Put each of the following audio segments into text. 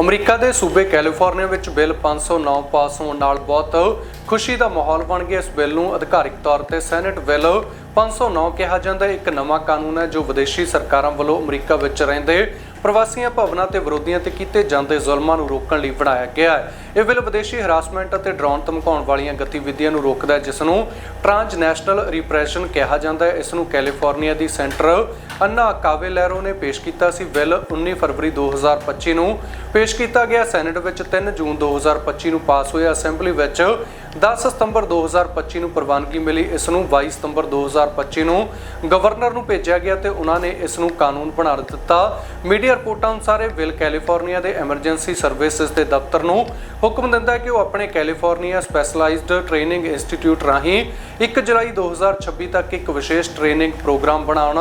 America ਦੇ ਸੂਬੇ California ਵਿੱਚ ਬਿੱਲ 509 ਪਾਸ ਹੋਣ ਨਾਲ ਬਹੁਤ ਖੁਸ਼ੀ ਦਾ ਮਾਹੌਲ ਬਣ ਗਿਆ। ਇਸ ਬਿੱਲ ਨੂੰ ਅਧਿਕਾਰਿਕ ਤੌਰ ਤੇ ਸੈਨੇਟ ਬਿੱਲ 509 ਕਿਹਾ ਜਾਂਦਾ ਹੈ। ਇੱਕ ਨਵਾਂ ਕਾਨੂੰਨ ਹੈ ਜੋ ਵਿਦੇਸ਼ੀ ਸਰਕਾਰਾਂ ਵੱਲੋਂ ਅਮਰੀਕਾ ਵਿੱਚ ਰਹਿੰਦੇ ਪ੍ਰਵਾਸੀਆਂ ਭਵਨਾਂ ਤੇ ਵਿਰੋਧੀਆਂ ਤੇ ਕੀਤੇ ਜਾਂਦੇ ਜ਼ੁਲਮਾਂ ਨੂੰ ਰੋਕਣ ਲਈ ਬਣਾਇਆ ਗਿਆ ਹੈ। ਇਹ ਬਿੱਲ ਵਿਦੇਸ਼ੀ ਹਰਾਸਮੈਂਟ ਅਤੇ ਡਰਾਉਣ ਧਮਕਾਉਣ ਵਾਲੀਆਂ ਗਤੀਵਿਧੀਆਂ ਨੂੰ ਰੋਕਦਾ ਹੈ, ਜਿਸ ਨੂੰ ਟ੍ਰਾਂਸਨੈਸ਼ਨਲ ਰਿਪਰੈਸ਼ਨ ਕਿਹਾ ਜਾਂਦਾ ਹੈ। ਇਸ ਨੂੰ ਕੈਲੀਫੋਰਨੀਆ ਦੀ ਸੈਂਟਰ ਅੰਨਾ ਕਾਵੇਲੈਰੋ ਨੇ ਪੇਸ਼ ਕੀਤਾ ਸੀ। ਬਿੱਲ 19 ਫਰਵਰੀ 2025 ਨੂੰ ਪੇਸ਼ ਕੀਤਾ ਗਿਆ। ਸੈਨੇਟ ਵਿੱਚ 3 ਜੂਨ 2025 ਨੂੰ ਪਾਸ ਹੋਇਆ। ਅਸੈਂਬਲੀ ਵਿੱਚ 10 ਸਤੰਬਰ 2025 ਨੂੰ ਪ੍ਰਵਾਨਗੀ ਮਿਲੀ। ਇਸ ਨੂੰ 22 ਸਤੰਬਰ 2025 ਨੂੰ ਗਵਰਨਰ ਨੂੰ ਭੇਜਿਆ ਗਿਆ ਤੇ ਉਹਨਾਂ ਨੇ ਇਸ ਨੂੰ ਕਾਨੂੰਨ ਬਣਾ ਦਿੱਤਾ। ਮੀਡੀਆ ਰਿਪੋਰਟਾਂ ਅਨੁਸਾਰ ਇਹ ਬਿੱਲ ਕੈਲੀਫੋਰਨੀਆ ਦੇ ਐਮਰਜੈਂਸੀ ਸਰਵਿਸਿਜ਼ ਦੇ ਦਫ਼ਤਰ ਨੂੰ ਹੁਕਮ ਦਿੰਦਾ ਹੈ ਕਿ ਉਹ ਆਪਣੇ ਕੈਲੀਫੋਰਨੀਆ ਸਪੈਸ਼ਲਾਈਜ਼ਡ ਟ੍ਰੇਨਿੰਗ ਇੰਸਟੀਚਿਊਟ ਰਾਹੀਂ 1 ਜੁਲਾਈ 2026 ਤੱਕ ਇੱਕ ਵਿਸ਼ੇਸ਼ ਟ੍ਰੇਨਿੰਗ ਪ੍ਰੋਗਰਾਮ ਬਣਾਉਣ।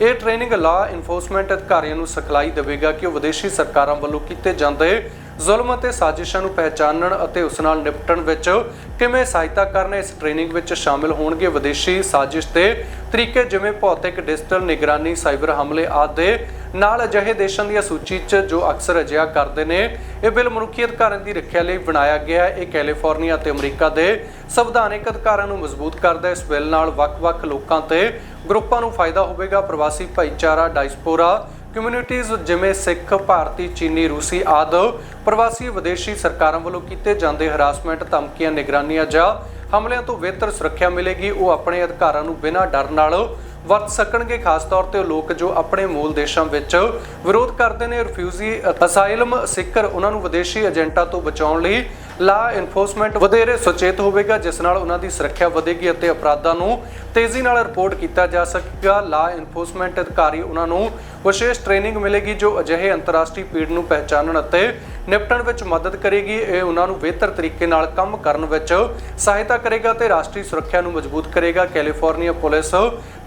ਇਹ ਟ੍ਰੇਨਿੰਗ ਲਾਅ ਇਨਫੋਰਸਮੈਂਟ ਅਧਿਕਾਰੀਆਂ ਨੂੰ ਸਿਖਲਾਈ ਦੇਵੇਗਾ ਕਿ ਉਹ ਵਿਦੇਸ਼ੀ ਸਰਕਾਰਾਂ ਵੱਲੋਂ ਕੀਤੇ ਜਾਂਦੇ ਜ਼ੁਲਮ ਅਤੇ ਸਾਜ਼ਿਸ਼ਾਂ ਨੂੰ ਪਹਿਚਾਨਣ ਅਤੇ ਉਸ ਨਾਲ ਨਿਪਟਣ ਵਿੱਚ ਕਿਵੇਂ ਸਹਾਇਤਾ ਕਰਨ ਇਸ ਟ੍ਰੇਨਿੰਗ ਵਿੱਚ ਸ਼ਾਮਿਲ ਹੋਣਗੇ ਵਿਦੇਸ਼ੀ ਸਾਜ਼ਿਸ਼ ਦੇ ਤਰੀਕੇ ਜਿਵੇਂ ਭੌਤਿਕ, ਡਿਜੀਟਲ ਨਿਗਰਾਨੀ, ਸਾਈਬਰ ਹਮਲੇ ਆਦਿ। ਦੇ ਨਾਲ ਅਜਿਹੇ ਦੇਸ਼ਾਂ ਦੀ ਸੂਚੀ 'ਚ ਜੋ ਅਕਸਰ ਅਜਿਹਾ ਕਰਦੇ ਨੇ, ਇਹ ਬਿੱਲ ਮਨੁੱਖੀ ਅਧਿਕਾਰਾਂ ਦੀ ਰੱਖਿਆ ਲਈ ਬਣਾਇਆ ਗਿਆ ਹੈ। ਇਹ ਕੈਲੀਫੋਰਨੀਆ ਅਤੇ ਅਮਰੀਕਾ ਦੇ ਸੰਵਿਧਾਨਿਕ ਅਧਿਕਾਰਾਂ ਨੂੰ ਮਜ਼ਬੂਤ ਕਰਦਾ ਹੈ। ਇਸ ਬਿੱਲ ਨਾਲ ਵੱਖ-ਵੱਖ ਲੋਕਾਂ ਤੇ ਗਰੁੱਪਾਂ ਨੂੰ ਫਾਇਦਾ ਹੋਵੇਗਾ। ਪ੍ਰਵਾਸੀ ਭਾਈਚਾਰਾ, ਡਾਇਸਪੋਰਾ ਕਮਿਊਨਿਟੀਜ਼ ਜਿਵੇਂ ਸਿੱਖ, ਭਾਰਤੀ, ਚੀਨੀ, ਰੂਸੀ ਆਦਿ ਪ੍ਰਵਾਸੀ ਵਿਦੇਸ਼ੀ ਸਰਕਾਰਾਂ ਵੱਲੋਂ ਕੀਤੇ ਜਾਂਦੇ ਹਰਾਸਮੈਂਟ ਧਮਕੀਆਂ, ਨਿਗਰਾਨੀਆਂ ਜਾਂ ਹਮਲਿਆਂ ਤੋਂ ਬਿਹਤਰ ਸੁਰੱਖਿਆ ਮਿਲੇਗੀ, ਉਹ ਆਪਣੇ ਅਧਿਕਾਰਾਂ ਨੂੰ ਬਿਨਾਂ ਡਰ ਨਾਲ ਵਰਤ ਸਕਣਗੇ। ਖਾਸ ਤੌਰ ਤੇ ਲੋਕ ਜੋ ਆਪਣੇ ਮੂਲ ਦੇਸ਼ਾਂ ਵਿੱਚ ਵਿਰੋਧ ਕਰਦੇ ਨੇ ਰਿਫਿਊਜੀ ਅਸਾਈਲਮ ਸਿੱਕਰ ਉਹਨਾਂ ਨੂੰ ਵਿਦੇਸ਼ੀ ਏਜੰਟਾਂ ਤੋਂ ਬਚਾਉਣ ਲਈ ਲਾ ਇਨਫੋਰਸਮੈਂਟ ਵਧੇਰੇ ਸੁਚੇਤ ਹੋਵੇਗਾ, ਜਿਸ ਨਾਲ ਉਹਨਾਂ ਦੀ ਸੁਰੱਖਿਆ ਵਧੇਗੀ ਅਤੇ ਅਪਰਾਧਾਂ ਨੂੰ ਤੇਜ਼ੀ ਨਾਲ ਰਿਪੋਰਟ ਕੀਤਾ ਜਾ ਸਕੇਗਾ। ਲਾ ਇਨਫੋਰਸਮੈਂਟ ਅਧਿਕਾਰੀ ਉਹਨਾਂ ਨੂੰ ਵਿਸ਼ੇਸ਼ ਟ੍ਰੇਨਿੰਗ ਮਿਲੇਗੀ, ਜੋ ਅਜਿਹੇ ਅੰਤਰਰਾਸ਼ਟਰੀ ਪੀੜ ਨੂੰ ਪਹਿਚਾਨਣ ਅਤੇ ਨਿਪਟਣ ਵਿੱਚ ਮਦਦ ਕਰੇਗੀ। ਇਹ ਉਹਨਾਂ ਨੂੰ ਬਿਹਤਰ ਤਰੀਕੇ ਨਾਲ ਕੰਮ ਕਰਨ ਵਿੱਚ ਸਹਾਇਤਾ ਕਰੇਗਾ ਤੇ ਰਾਸ਼ਟਰੀ ਸੁਰੱਖਿਆ ਨੂੰ ਮਜ਼ਬੂਤ ਕਰੇਗਾ। ਕੈਲੀਫੋਰਨੀਆ ਪੁਲਿਸ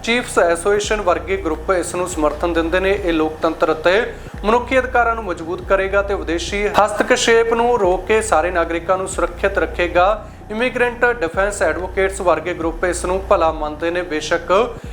ਚੀਫਸ ਐਸੋਸੀਏਸ਼ਨ ਵਰਗੇ ਗਰੁੱਪ ਇਸ ਨੂੰ ਸਮਰਥਨ ਦਿੰਦੇ ਨੇ। ਇਹ ਲੋਕਤੰਤਰ ਅਤੇ ਮਨੁੱਖੀ ਅਧਿਕਾਰਾਂ ਨੂੰ ਮਜ਼ਬੂਤ ਕਰੇਗਾ ਤੇ ਵਿਦੇਸ਼ੀ ਹਸਤਕਸ਼ੇਪ ਨੂੰ ਰੋਕ ਕੇ ਸਾਰੇ ਨਾਗਰਿਕਾਂ ਨੂੰ ਸੁਰੱਖਿਅਤ ਰੱਖੇਗਾ। ਇਮੀਗ੍ਰੈਂਟ ਡਿਫੈਂਸ ਐਡਵੋਕੇਟਸ ਵਰਗੇ ਗਰੁੱਪ ਇਸ ਨੂੰ ਭਲਾ ਮੰਨਦੇ ਨੇ। ਬੇਸ਼ੱਕ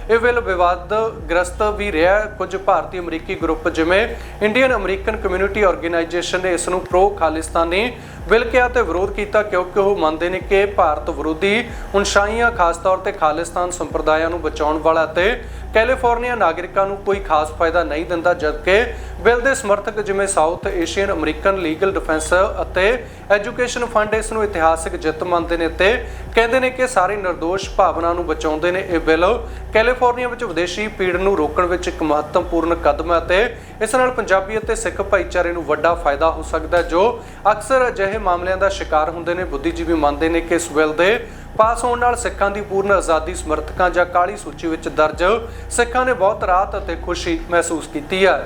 ਇਹ ਵੇਲੇ ਵਿਵਾਦ ਗ੍ਰਸਤ ਵੀ ਰਿਹਾ ਕੁਝ ਭਾਰਤੀ ਅਮਰੀਕੀ ਗਰੁੱਪ ਜਿਵੇਂ ਇੰਡੀਅਨ ਅਮਰੀਕਨ ਕਮਿਊਨਿਟੀ ਆਰਗੇਨਾਈਜੇਸ਼ਨ ਨੇ ਇਸ ਨੂੰ ਪ੍ਰੋ ਖਾਲਿਸਤਾਨੀ ਬਿੱਲ ਕਿਹਾ ਤੇ ਵਿਰੋਧ ਕੀਤਾ ਕਿਉਂਕਿ ਉਹ ਮੰਨਦੇ ਨੇ ਕਿ ਭਾਰਤ ਵਿਰੋਧੀ ਉਨਸ਼ਾਹੀਆਂ ਖਾਸ ਤੌਰ ਤੇ ਖਾਲਿਸਤਾਨ ਸੰਪਰਦਾਇਆਂ ਨੂੰ ਬਚਾਉਣ ਵਾਲਾ ਤੇ ਕੈਲੀਫੋਰਨੀਆ ਨਾਗਰਿਕਾਂ ਨੂੰ ਕੋਈ ਖਾਸ ਫਾਇਦਾ ਨਹੀਂ ਦਿੰਦਾ, ਜਦਕਿ ਬਿੱਲ ਦੇ ਸਮਰਥਕ ਜਿਵੇਂ South Asian American Legal Defense ਅਤੇ ਐਜੂਕੇਸ਼ਨ ਫੰਡ ਇਸ ਨੂੰ ਇਤਿਹਾਸਕ ਜਿੱਤ ਮੰਨਦੇ ਨੇ ਤੇ ਕਹਿੰਦੇ ਨੇ ਕਿ ਸਾਰੇ ਨਿਰਦੋਸ਼ ਭਾਵਨਾ ਨੂੰ ਬਚਾਉਂਦੇ ਨੇ ਇਹ ਬਿੱਲ। ਕੈਲੀਫੋਰਨੀਆ ਵਿੱਚ ਵਿਦੇਸ਼ੀ ਪੀੜ ਨੂੰ ਰੋਕਣ ਵਿੱਚ ਇੱਕ ਮਹੱਤਵਪੂਰਨ ਕਦਮ ਹੈ ਤੇ ਇਸ ਨਾਲ ਪੰਜਾਬੀ ਅਤੇ ਸਿੱਖ ਭਾਈਚਾਰੇ ਨੂੰ ਵੱਡਾ ਫਾਇਦਾ ਹੋ ਸਕਦਾ ਜੋ ਅਕਸਰ ਅਜਿਹੇ ਮਾਮਲਿਆਂ ਦਾ ਸ਼ਿਕਾਰ ਹੁੰਦੇ ਨੇ। ਬੁੱਧੀਜੀਵੀ ਮੰਨਦੇ ਨੇ ਕਿ ਇਸ ਬਿੱਲ ਦੇ ਪਾਸ ਹੋਣ ਨਾਲ ਸਿੱਖਾਂ ਦੀ ਪੂਰਨ ਆਜ਼ਾਦੀ, ਸਮਰਥਕਾਂ ਜਾਂ ਕਾਲੀ ਸੂਚੀ ਵਿੱਚ ਦਰਜ ਸਿੱਖਾਂ ਨੇ ਬਹੁਤ ਰਾਹਤ ਅਤੇ ਖੁਸ਼ੀ ਮਹਿਸੂਸ ਕੀਤੀ ਹੈ।